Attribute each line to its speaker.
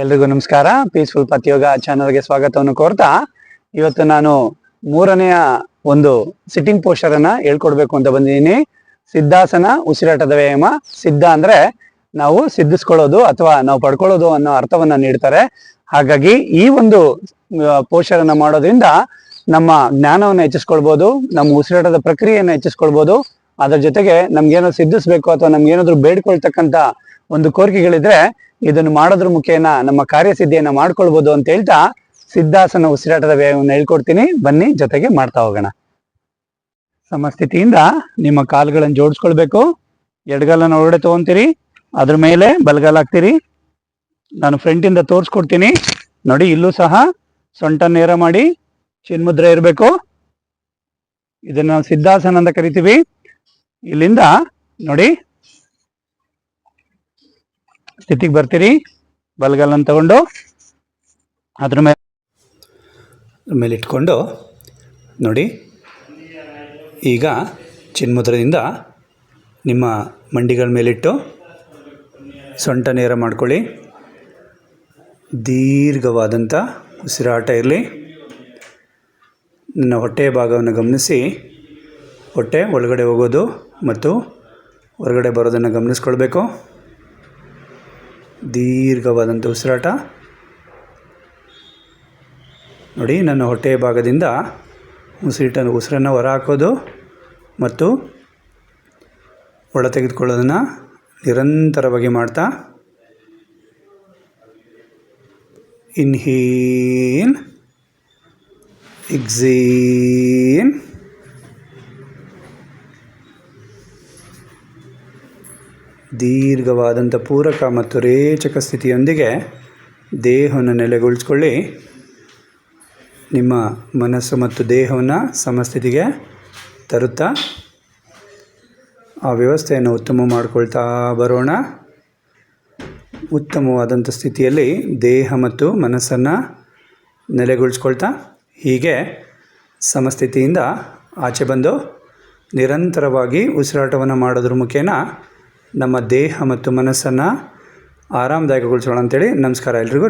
Speaker 1: ಎಲ್ರಿಗೂ ನಮಸ್ಕಾರ. ಪೀಸ್ಫುಲ್ ಪತಿಯೋಗ ಚಾನಲ್ಗೆ ಸ್ವಾಗತವನ್ನು ಕೋರ್ತಾ ಇವತ್ತು ನಾನು ಮೂರನೆಯ ಒಂದು ಸಿಟ್ಟಿಂಗ್ ಪೋಸ್ಟರ್ ಅನ್ನ ಹೇಳ್ಕೊಡ್ಬೇಕು ಅಂತ ಬಂದಿದ್ದೀನಿ. ಸಿದ್ಧಾಸನ, ಉಸಿರಾಟದ ವ್ಯಾಯಾಮ. ಸಿದ್ಧ ಅಂದ್ರೆ ನಾವು ಸಿದ್ಧಿಸ್ಕೊಳ್ಳೋದು ಅಥವಾ ನಾವು ಪಡ್ಕೊಳ್ಳೋದು ಅನ್ನೋ ಅರ್ಥವನ್ನ ನೀಡ್ತಾರೆ. ಹಾಗಾಗಿ ಈ ಒಂದು ಪೋಸ್ಟರ್ ಅನ್ನ ಮಾಡೋದ್ರಿಂದ ನಮ್ಮ ಜ್ಞಾನವನ್ನು ಹೆಚ್ಚಿಸ್ಕೊಳ್ಬೋದು, ನಮ್ಮ ಉಸಿರಾಟದ ಪ್ರಕ್ರಿಯೆಯನ್ನು ಹೆಚ್ಚಿಸ್ಕೊಳ್ಬೋದು. ಅದರ ಜೊತೆಗೆ ನಮ್ಗೇನೋ ಸಿದ್ಧಿಸ್ಬೇಕು ಅಥವಾ ನಮ್ಗೇನಾದ್ರೂ ಬೇಡ್ಕೊಳ್ತಕ್ಕಂತ ಒಂದು ಕೋರಿಕೆಗಳಿದ್ರೆ ಇದನ್ನು ಮಾಡೋದ್ರ ಮುಖೇನ ನಮ್ಮ ಕಾರ್ಯಸಿದ್ಧಿಯನ್ನ ಮಾಡ್ಕೊಳ್ಬೋದು ಅಂತ ಹೇಳ್ತಾ ಸಿದ್ಧಾಸನ ಉಸಿರಾಟದ ವ್ಯಾಯಾಮವನ್ನು ಹೇಳ್ಕೊಡ್ತೀನಿ. ಬನ್ನಿ, ಜೊತೆಗೆ ಮಾಡ್ತಾ ಹೋಗೋಣ. ಸಮಸ್ಥಿತಿಯಿಂದ ನಿಮ್ಮ ಕಾಲುಗಳನ್ನು ಜೋಡಿಸ್ಕೊಳ್ಬೇಕು. ಎಡಗಾಲನ ಒಳಗಡೆ ತಗೊಂತೀರಿ, ಅದ್ರ ಮೇಲೆ ಬಲಗಾಲ ಹಾಕ್ತೀರಿ. ನಾನು ಫ್ರಂಟಿಂದ ತೋರಿಸ್ಕೊಡ್ತೀನಿ. ನೋಡಿ, ಇಲ್ಲೂ ಸಹ ಸೊಂಟ ನೇರ ಮಾಡಿ ಚಿನ್ಮುದ್ರೆ ಇರಬೇಕು. ಇದನ್ನ ನಾವು ಸಿದ್ಧಾಸನ ಅಂತ ಕರಿತೀವಿ. ಇಲ್ಲಿಂದ ನೋಡಿ ಸ್ಥಿತಿಗೆ ಬರ್ತೀರಿ? ಬಲಗಾಲನ್ನು ತಗೊಂಡು ಅದ್ರ ಮೇಲೆ ಮೇಲೆ ಇಟ್ಕೊಂಡು ನೋಡಿ. ಈಗ ಚಿನ್ಮುದ್ರದಿಂದ ನಿಮ್ಮ ಮಂಡಿಗಳ ಮೇಲಿಟ್ಟು ಸೊಂಟ ನೇರ ಮಾಡ್ಕೊಳ್ಳಿ. ದೀರ್ಘವಾದಂಥ ಉಸಿರಾಟ ಇರಲಿ. ನನ್ನ ಹೊಟ್ಟೆಯ ಭಾಗವನ್ನು ಗಮನಿಸಿ. ಹೊಟ್ಟೆ ಒಳಗಡೆ ಹೋಗೋದು ಮತ್ತು ಹೊರಗಡೆ ಬರೋದನ್ನು ಗಮನಿಸ್ಕೊಳ್ಬೇಕು. ದೀರ್ಘವಾದಂಥ ಉಸಿರಾಟ. ನೋಡಿ, ನನ್ನ ಹೊಟ್ಟೆಯ ಭಾಗದಿಂದ ಉಸಿರಿಟನ್ನು ಉಸಿರನ್ನು ಹೊರಹಾಕೋದು ಮತ್ತು ಒಳ ತೆಗೆದುಕೊಳ್ಳೋದನ್ನು ನಿರಂತರವಾಗಿ ಮಾಡ್ತಾ. ಇನ್ಹೀನ್ ಎಕ್ಸೇಲ್ ದೀರ್ಘವಾದಂಥ ಪೂರಕ ಮತ್ತು ರೇಚಕ ಸ್ಥಿತಿಯೊಂದಿಗೆ ದೇಹವನ್ನು ನೆಲೆಗೊಳಿಸ್ಕೊಳ್ಳಿ. ನಿಮ್ಮ ಮನಸ್ಸು ಮತ್ತು ದೇಹವನ್ನು ಸಮಸ್ಥಿತಿಗೆ ತರುತ್ತಾ ಆ ವ್ಯವಸ್ಥೆಯನ್ನು ಉತ್ತಮ ಮಾಡಿಕೊಳ್ತಾ ಬರೋಣ. ಉತ್ತಮವಾದಂಥ ಸ್ಥಿತಿಯಲ್ಲಿ ದೇಹ ಮತ್ತು ಮನಸ್ಸನ್ನು ನೆಲೆಗೊಳಿಸ್ಕೊಳ್ತಾ ಹೀಗೆ ಸಮಸ್ಥಿತಿಯಿಂದ ಆಚೆ ಬಂದು ನಿರಂತರವಾಗಿ ಉಸಿರಾಟವನ್ನು ಮಾಡೋದ್ರ ಮುಖೇನ ನಮ್ಮ ದೇಹ ಮತ್ತು ಮನಸ್ಸನ್ನು ಆರಾಮದಾಯಕಗೊಳಿಸೋಣ ಅಂತೇಳಿ ನಮಸ್ಕಾರ ಎಲ್ರಿಗೂ.